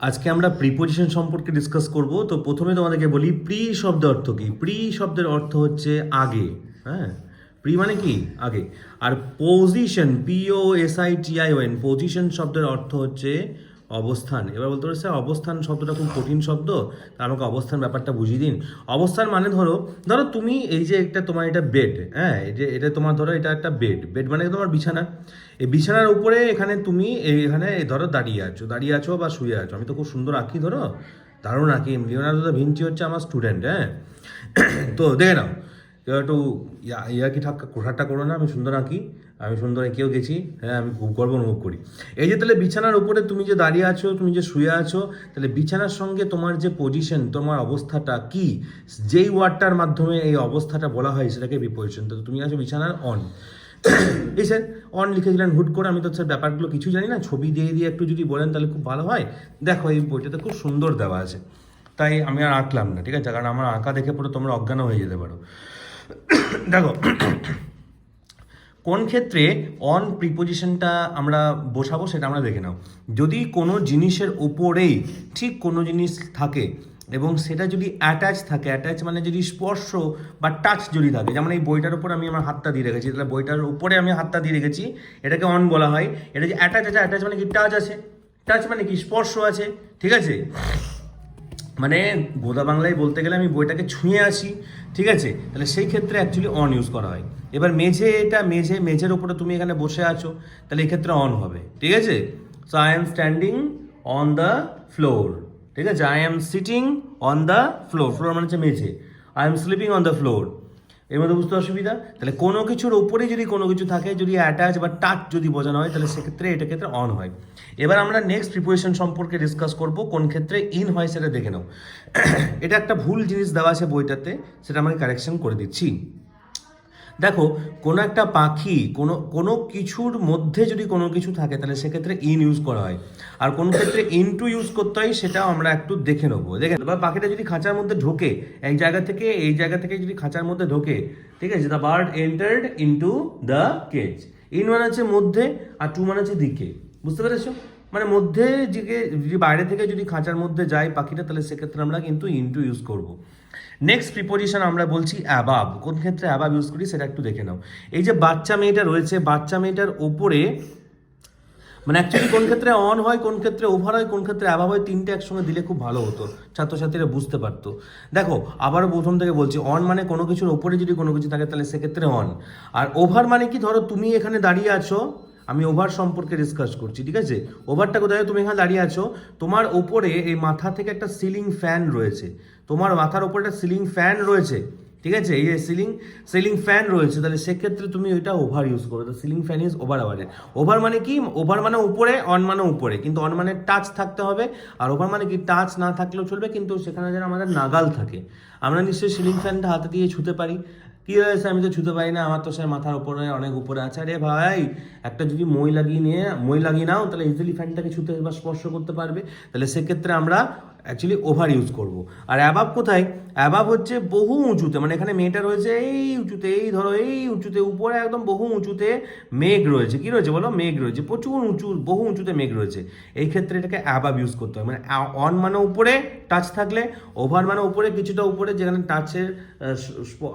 আজকে আমরা প্রিপোজিশন সম্পর্কে ডিসকাস করব। তো প্রথমে তোমাদেরকে বলি প্রি শব্দের অর্থ কি? প্রি শব্দের অর্থ হচ্ছে আগে হ্যাঁ? প্রি মানে কি? আগে। আর position P O S I T I O N position শব্দের অর্থ হচ্ছে অবস্থান। এবার বলতে পারছে অবস্থান শব্দটা খুব কঠিন শব্দ, তা আমাকে অবস্থান ব্যাপারটা বুঝিয়ে দিন। অবস্থান মানে ধরো ধরো তুমি এই যে একটা তোমার এটা বেড হ্যাঁ এই যে এটা তোমার ধরো এটা একটা বেড বেড মানে তোমার বিছানা। এই বিছানার উপরে এখানে তুমি এখানে ধরো দাঁড়িয়ে আছো দাঁড়িয়ে আছো বা শুয়ে আছো। আমি তো খুব সুন্দর আঁকি ধরো, দারুণ আঁকি। লিওনার্দো দা ভিঞ্চি হচ্ছে আমার স্টুডেন্ট হ্যাঁ। তো দেখে নাও কেউ একটু ইয়া কি ঠাক্কা ঠাট্টা করো না, আমি সুন্দর আঁকি, আমি সুন্দর এঁকেও গেছি হ্যাঁ আমি খুব গর্ব অনুভব করি। এই যে তাহলে বিছানার উপরে তুমি যে দাঁড়িয়ে আছো, তুমি যে শুয়ে আছো, তাহলে বিছানার সঙ্গে তোমার যে পজিশন তোমার অবস্থাটা কি? যেই ওয়ার্ডটার মাধ্যমে এই অবস্থাটা বলা হয়, সেটাকে বিপজিশন তো তুমি আছো বিছানার অন এই স্যার অন লিখেছিলেন, হুট করে, আমি তো স্যার ব্যাপারগুলো কিছু জানি না, ছবি দিয়ে দিয়ে একটু যদি বলেন, তাহলে খুব ভালো হয়। দেখো, এই বইটাতে খুব সুন্দর দেওয়া আছে। তাই আমি আর আঁকলাম না, ঠিক আছে? কারণ আমার আঁকা দেখে পরে তোমরা অজ্ঞান হয়ে যেতে পারো। দেখো, কোন ক্ষেত্রে অন প্রিপোজিশনটা আমরা বসাবো সেটা আমরা দেখে নাও। যদি কোনো জিনিসের উপরেই ঠিক কোনো জিনিস থাকে এবং সেটা যদি অ্যাটাচ থাকে অ্যাটাচ মানে যদি স্পর্শ বা টাচ যদি থাকে, যেমন এই বইটার উপর আমি আমার হাতটা দিয়ে রেখেছি, তাহলে বইটার উপরে আমি হাতটা দিয়ে রেখেছি, এটাকে অন বলা হয়। এটা যে অ্যাটাচ আছে অ্যাটাচ মানে কি টাচ আছে? টাচ মানে কি স্পর্শ আছে, ঠিক আছে? মানে গোদা বাংলায় বলতে গেলে আমি বইটাকে ছুঁয়ে আসি, ঠিক আছে? তাহলে সেই ক্ষেত্রে অ্যাকচুয়ালি অন ইউজ করা হয়। এবার মেঝে এটা, মেঝে, মেঝের উপরে তুমি এখানে বসে আছো, তাহলে এক্ষেত্রে ক্ষেত্রে অন হবে, ঠিক আছে? So I am standing on the floor ঠিক আছে? I am sitting on the floor floor মানে হচ্ছে মেঝে। I am sleeping on the floor এর মধ্যে বুঝতে অসুবিধা? তাহলে কোনো কিছুর ওপরে যদি কোনো কিছু থাকে, যদি অ্যাটাচ বা টাচ যদি বোঝানো হয়, তাহলে সেক্ষেত্রে এটা ক্ষেত্রে অন হয়। এবার আমরা নেক্সট প্রিপারেশন সম্পর্কে ডিসকাস করব, কোন ক্ষেত্রে ইন হয় সেটা দেখে নাও। এটা একটা ভুল জিনিস দেওয়া আছে বইটাতে, সেটা আমাকে কারেকশন করে দিচ্ছি। দেখো, কোনো একটা পাখি, কোনো কোনো কিছুর মধ্যে যদি কোনো কিছু থাকে, তাহলে সেক্ষেত্রে ইন ইউজ করা হয়। আর কোন ক্ষেত্রে ইন টু ইউজ করতে হয়, সেটাও আমরা একটু দেখে নেব। দেখে বা পাখিটা যদি খাঁচার মধ্যে ঢোকে, এক জায়গা থেকে, এই জায়গা থেকে যদি খাঁচার মধ্যে ঢোকে, ঠিক আছে the bird entered into the cage in মানে হচ্ছে মধ্যে, আর টু মানে হচ্ছে দিকে। বুঝতে পেরেছ? মানে মধ্যে যদি বাইরে থেকে যদি খাঁচার মধ্যে যায় পাখিটা, তাহলে সেক্ষেত্রে আমরা কিন্তু ইনটু ইউজ করব। নেক্সট প্রিপোজিশন আমরা বলছি অ্যাবাব কোন ক্ষেত্রে অ্যাবাব ইউজ করি সেটা একটু দেখে নাও। এই যে বাচ্চা মেয়েটা রয়েছে, বাচ্চা মেয়েটার ওপরে মানে অ্যাকচুয়ালি কোন ক্ষেত্রে অন হয়, কোন ক্ষেত্রে ওভার হয়, কোন ক্ষেত্রে অ্যাভাব হয়, তিনটে একসঙ্গে দিলে খুব ভালো হতো। ছাত্রছাত্রীরা বুঝতে পারতো। দেখো, আবারও প্রথম থেকে বলছি অন মানে কোনো কিছুর ওপরে যদি কোনো কিছু থাকে, তাহলে সেক্ষেত্রে অন আর ওভার মানে কি? ধরো তুমি এখানে দাঁড়িয়ে আছো আমি ওভার সম্পর্কে ডিসকাস করছি, ঠিক আছে? ওভারটা কোথায়? তুমি এখানে দাঁড়িয়ে আছো। তোমার ওপরে এই মাথা থেকে একটা সিলিং ফ্যান রয়েছে। তোমার মাথার ওপরে একটা সিলিং ফ্যান রয়েছে, ঠিক আছে? এই সিলিং সিলিং ফ্যান রয়েছে, তাহলে সেক্ষেত্রে তুমি ওইটা ওভার ইউজ করো। তো সিলিং ফ্যান ইজ ওভার আওয়ারের ওভার মানে কি? ওভার মানে উপরে অন মানে উপরে। কিন্তু অন মানে টাচ থাকতে হবে, আর ওভার মানে কি? টাচ না থাকলেও চলবে, কিন্তু সেখানে যেন আমাদের নাগাল থাকে। আমরা নিশ্চয়ই সিলিং ফ্যানটা হাতে দিয়ে ছুতে পারি। কি হয়েছে? আমি তো ছুতে পাই না। আমার তো সে মাথার উপরে অনেক উপরে আছে। আরে ভাই, একটা যদি মই লাগিয়ে নিয়ে, মই লাগিয়ে নাও, তাহলে ইজিলি ফ্যানটাকে ছুতে বা স্পর্শ করতে পারবে। তাহলে সেক্ষেত্রে আমরা অ্যাকচুয়ালি ওভার ইউজ করব। আর অ্যাবাব কোথায়? অ্যাবাব হচ্ছে বহু উঁচুতে। মানে এখানে মেয়েটা রয়েছে এই উঁচুতে, এই ধরো এই উঁচুতে, উপরে একদম বহু উঁচুতে মেঘ রয়েছে। কি রয়েছে বলো? মেঘ রয়েছে। প্রচুর উঁচু, বহু উঁচুতে মেঘ রয়েছে। এই ক্ষেত্রে এটাকে অ্যাবাব ইউজ করতে হয়। মানে অন মানে উপরে টাচ থাকলে ওভার মানে উপরে, কিছুটা উপরে, যেখানে টাচের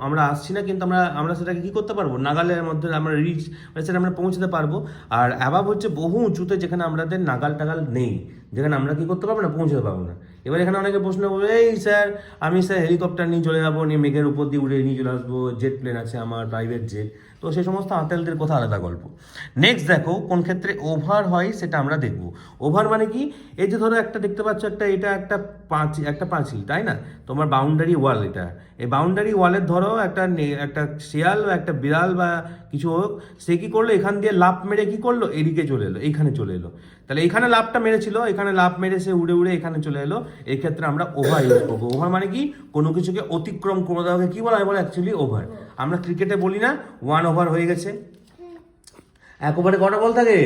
আমরা আসছি না, কিন্তু আমরা আমরা সেটাকে কী করতে পারব? নাগালের মধ্যে আমরা রিচ মানে সেটা আমরা পৌঁছতে পারব। আর অ্যাবাব হচ্ছে বহু উঁচুতে, যেখানে আমাদের নাগাল টাগাল নেই। যেখানে আমরা কি করতে পারব না পৌঁছতে পারব না। এবার এখানে অনেকে প্রশ্ন করবে, এই স্যার, আমি স্যার হেলিকপ্টার নিয়ে চলে যাব, নিয়ে মেঘের উপর দিয়ে উড়ে নিয়ে চলে আসব জেট প্লেন আছে আমার প্রাইভেট জেট তো সেই সমস্ত আতেলদের কথা আলাদা গল্প। নেক্সট দেখো, কোন ক্ষেত্রে ওভার হয় সেটা আমরা দেখব। ওভার মানে কি? এই যে ধরো একটা দেখতে পাচ্ছ একটা, এটা একটা পাঁচ, একটা পাঁচিল, তাই না? তোমার বাউন্ডারি ওয়াল এটা। এই বাউন্ডারি ওয়ালের ধরো একটা একটা শিয়াল বা একটা বিড়াল বা কিছু হোক, সে কী করল? এখান দিয়ে লাফ মেরে কী করল? এদিকে চলে এলো, এইখানে চলে এলো। তাহলে এখানে লাভটা মেরেছিল, এখানে লাভ মেরে সে উড়ে উড়ে এখানে চলে এলো। এই ক্ষেত্রে আমরা ওভার ইউজ করব। ওভার মানে কি? কোনো কিছুকে অতিক্রম করে দেওয়াকে কি বলা হয় বলে? অ্যাকচুয়ালি ওভার আমরা ক্রিকেটে বলি না ওয়ান ওভার হয়ে গেছে? এক ওভারে কটা বল থাকে?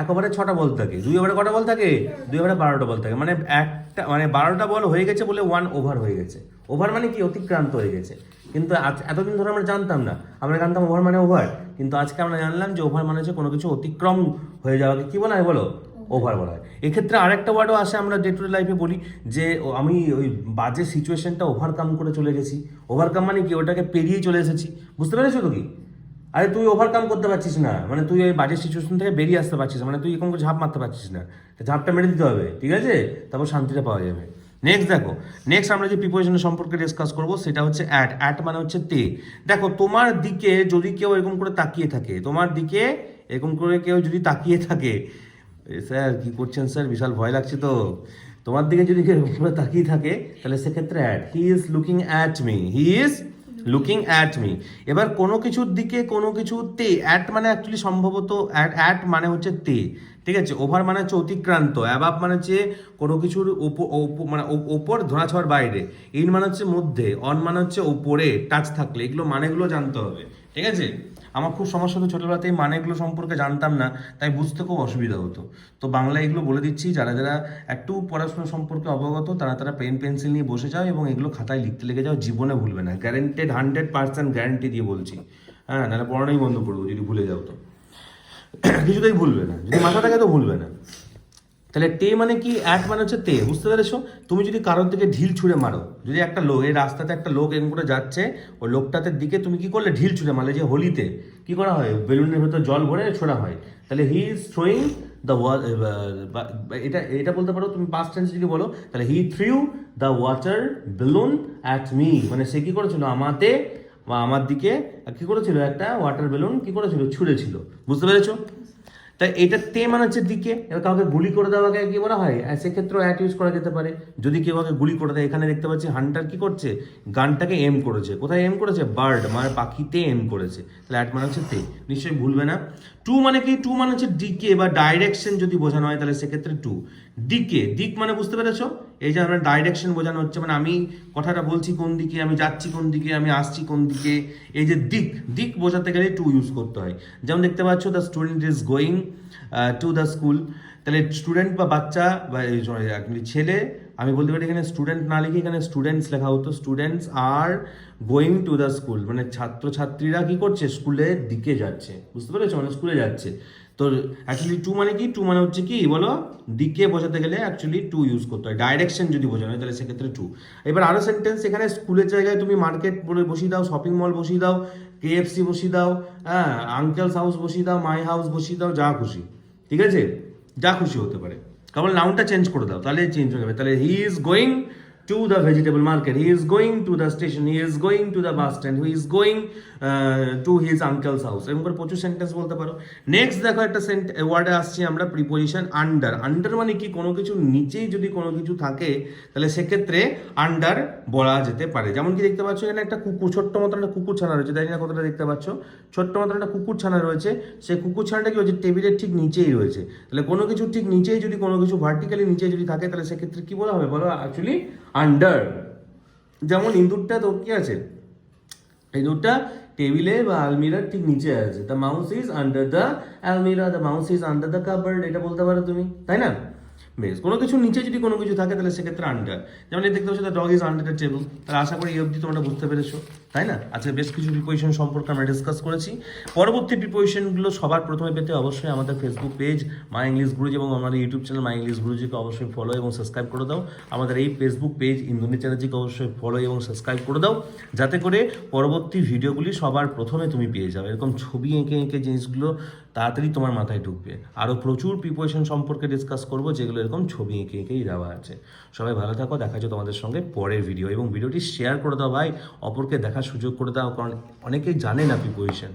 এক ওভারে ছটা বল থাকে। দুই ওভারে কটা বল থাকে? দুই ওভারে বারোটা বল থাকে। মানে একটা মানে বারোটা বল হয়ে গেছে বলে ওয়ান ওভার হয়ে গেছে। ওভার মানে কি? অতিক্রান্ত হয়ে গেছে। কিন্তু আজ এতদিন ধরে আমরা জানতাম না। আমরা জানতাম ওভার মানে ওভার কিন্তু আজকে আমরা জানলাম যে ওভার মানে হচ্ছে কোনো কিছু অতিক্রম হয়ে যাওয়াকে কী বলা হয় বলো? ওভার বলা হয়। এক্ষেত্রে আরেকটা ওয়ার্ডও আসে আমরা ডে টু ডে লাইফে বলি যে আমি ওই বাজে সিচুয়েশনটা ওভারকাম করে চলে গেছি। ওভারকাম মানে কি? ওটাকে পেরিয়ে চলে এসেছি। বুঝতে পেরেছ তো কি? আরে তুই ওভারকাম করতে পারছিস না। মানে তুই ওই বাজে সিচুয়েশন থেকে বেরিয়ে আসতে পারছিস মানে তুই এরকম করে ঝাঁপ মারতে পারছিস না। ঝাঁপটা মেরে দিতে হবে, ঠিক আছে? তারপর শান্তিটা পাওয়া যাবে। নেক্সট দেখো নেক্সট আমরা যে প্রিপারেশন সম্পর্কে ডিসকাস করব, সেটা হচ্ছে অ্যাট অ্যাট মানে হচ্ছে তে। দেখো, তোমার দিকে যদি কেউ এরকম করে তাকিয়ে থাকে, তোমার দিকে এরকম করে কেউ যদি তাকিয়ে থাকে স্যার, কি করছেন স্যার? বিশাল ভয় লাগছে তো। তোমার দিকে যদি কেউ এরকম করে তাকিয়ে থাকে, তাহলে সেক্ষেত্রে at he is looking at me he is looking at me এবার কোনো কিছুর দিকে কোনো কিছুতে অ্যাট মানে অ্যাকচুয়ালি সম্ভবত অ্যাট অ্যাট মানে হচ্ছে তে, ঠিক আছে? ওভার মানে হচ্ছে অতিক্রান্ত অ্যাবাব মানে হচ্ছে কোনো কিছুর মানে ওপর ধরা ছোঁয়ার বাইরে ইন মানে হচ্ছে মধ্যে অন মানে হচ্ছে ওপরে টাচ থাকলে, এগুলো মানেগুলো জানতে হবে, ঠিক আছে? আমার খুব সমস্যা হতো ছোটোবেলাতে এই মানেগুলো সম্পর্কে জানতাম না, তাই বুঝতে খুব অসুবিধা হতো। তো বাংলা এগুলো বলে দিচ্ছি, যারা যারা একটু পড়াশোনা সম্পর্কে অবগত, তারা তারা পেন, পেন্সিল নিয়ে বসে যাও এবং এগুলো খাতায় লিখতে লেগে যাও, জীবনে ভুলবে না। গ্যারেন্টেড হান্ড্রেড পার্সেন্ট গ্যারেন্টি দিয়ে বলছি। হ্যাঁ নাহলে পড়ানোই বন্ধ করব যদি ভুলে যাও তো। কিছুতেই ভুলবে না। যদি মাথা থাকে তো ভুলবে না। তাহলে তে মানে কি? অ্যাট মানে হচ্ছে তে, বুঝতে পেরেছ? তুমি যদি কারোর দিকে ঢিল ছুঁড়ে মারো, যদি একটা লোক, এই রাস্তাতে একটা লোক এরকম করে যাচ্ছে, ওই লোকটাতে দিকে তুমি কি করলে? ঢিল ছুঁড়ে মারলে, যে হোলিতে। কি করা হয়? বেলুনের ভেতর জল ভরে ছোড়া হয়। তাহলে হি ইজ থ্রোয়িং দ্য এটা এটা বলতে পারো, তুমি পাস্ট টেন্স যদি বলো, তাহলে he threw the water balloon at me মানে সে কি করেছিল? আমাতে, বা আমার দিকে, কি করেছিল? একটা ওয়াটার বেলুন কি করেছিল? ছুঁড়েছিল। বুঝতে পেরেছ? তাই এটা তে মানে হচ্ছে দিকে। এবার কাউকে গুলি করে দেওয়াকে কি বলা হয়? আর সেক্ষেত্রেও অ্যাট ইউজ করা যেতে পারে। যদি কেউ কাউকে গুলি করে দেয়, এখানে দেখতে পাচ্ছি হান্টার কি করছে? গানটাকে এম করেছে। কোথায় এম করেছে? বার্ড মানে পাখিতে এম করেছে। তাহলে অ্যাট মানে হচ্ছে তে নিশ্চয়ই ভুলবে না। টু মানে কি? টু মানে হচ্ছে ডিকে বা ডাইরেকশন যদি বোঝানো হয়, তাহলে সেক্ষেত্রে টু দিকে, দিক মানে বুঝতে পেরেছ? এই যে আমরা ডাইরেকশন বোঝানো হচ্ছে মানে আমি কথাটা বলছি কোন দিকে, আমি যাচ্ছি কোন দিকে, আমি আসছি কোন দিকে, এই যে দিক দিক বোঝাতে গেলে টু ইউজ করতে হয়। যেমন দেখতে পাচ্ছ the student is going to the school তাহলে স্টুডেন্ট বা বাচ্চা, বা ছেলে, আমি বলতে পারি এখানে স্টুডেন্ট না লিখে এখানে স্টুডেন্টস লেখা হতো। Students are going to the school মানে ছাত্রছাত্রীরা কি করছে? স্কুলের দিকে যাচ্ছে। বুঝতে পেরেছ? মানে স্কুলে যাচ্ছে। তো অ্যাকচুয়ালি টু মানে কি? টু মানে হচ্ছে কি, বলো দিকে বোঝাতে গেলে অ্যাকচুয়ালি টু ইউজ করতে হয়। ডাইরেকশন যদি বোঝানো হয়, তাহলে সেক্ষেত্রে টু এবার আরও সেন্টেন্স এখানে স্কুলের জায়গায় তুমি মার্কেট বলে বসিয়ে দাও শপিং মল বসিয়ে দাও কেএফসি বসিয়ে দাও হ্যাঁ আঙ্কেলস হাউস বসিয়ে দাও মাই হাউস বসিয়ে দাও, যা খুশি। ঠিক আছে? যা খুশি হতে পারে। কেবল নাউনটা চেঞ্জ করে দাও তাহলে চেঞ্জ হয়ে যাবে। তাহলে he is going to the vegetable market he is going to the station he is going to the bus stand he is going to his uncle's house এরকম করে প্রচুর সেন্টেন্স বলতে পারো। নেক্সট দেখো একটা ওয়ার্ডে আসছি আমরা প্রিপোজিশন আন্ডার আন্ডার মানে কি? কোনো কিছু নিচেই যদি কোনো কিছু থাকে, তাহলে সেক্ষেত্রে আন্ডার বলা যেতে পারে। যেমন কি দেখতে পাচ্ছ, এখানে একটা কুকুর, ছোট্ট মতন একটা কুকুর ছানা রয়েছে। তাই না কতটা দেখতে পাচ্ছ। ছোট্ট মতন একটা কুকুর ছানা রয়েছে। সেই কুকুর ছানাটা কি হচ্ছে? টেবিলের ঠিক নিচেই রয়েছে। তাহলে কোনো কিছু ঠিক নিচেই যদি কোনো কিছু ভার্টিক্যালি নিচে যদি থাকে, তাহলে সেক্ষেত্রে কি বলা হবে? বলো অ্যাকচুয়ালি আন্ডার যেমন ইঁদুরটা তো কি আছে? ইঁদুরটা টেবিলে বা আলমিরার ঠিক নিচে আছে। The mouse is under the almirah the mouse is under the cupboard এটা বলতে পারো তুমি, তাই না? বেশ, কোনো কিছু নিচে যদি কোনো কিছু থাকে, তাহলে সেক্ষেত্রে আন্ডার যেমন এই দেখতে পাচ্ছ the dog is under the table তাহলে আশা করি এই অবধি তোমরা বুঝতে পেরেছ, তাই না? আচ্ছা বেশ কিছু প্রিপোজিশন সম্পর্কে আমরা ডিসকাস করেছি। পরবর্তী প্রিপোজিশনগুলো সবার প্রথমে পেতে অবশ্যই আমাদের Facebook page my English Guruji এবং আমাদের ইউটিউব চ্যানেল মাই ইংলিশ গুরুজিকে অবশ্যই ফলো এবং সাবস্ক্রাইব করে দাও। আমাদের এই ফেসবুক পেজ ইন্দুনি চ্যাটার্জিকে অবশ্যই ফলো এবং সাবস্ক্রাইব করে দাও। যাতে করে পরবর্তী ভিডিওগুলি সবার প্রথমে তুমি পেয়ে যাও এরকম ছবি এঁকে এঁকে জিনিসগুলো তাড়াতাড়ি তোমার মাথায় ঢুকবে। আরও প্রচুর প্রিপারেশন সম্পর্কে ডিসকাস করব যেগুলো এরকম ছবি এঁকে এঁকেই দেওয়া আছে। সবাই ভালো থাকো, দেখা যাচ্ছে তোমাদের সঙ্গে পরের ভিডিও এবং ভিডিওটি শেয়ার করে দাও ভাই, অপরকে দেখার সুযোগ করে দাও, কারণ অনেকেই জানে না প্রিপারেশন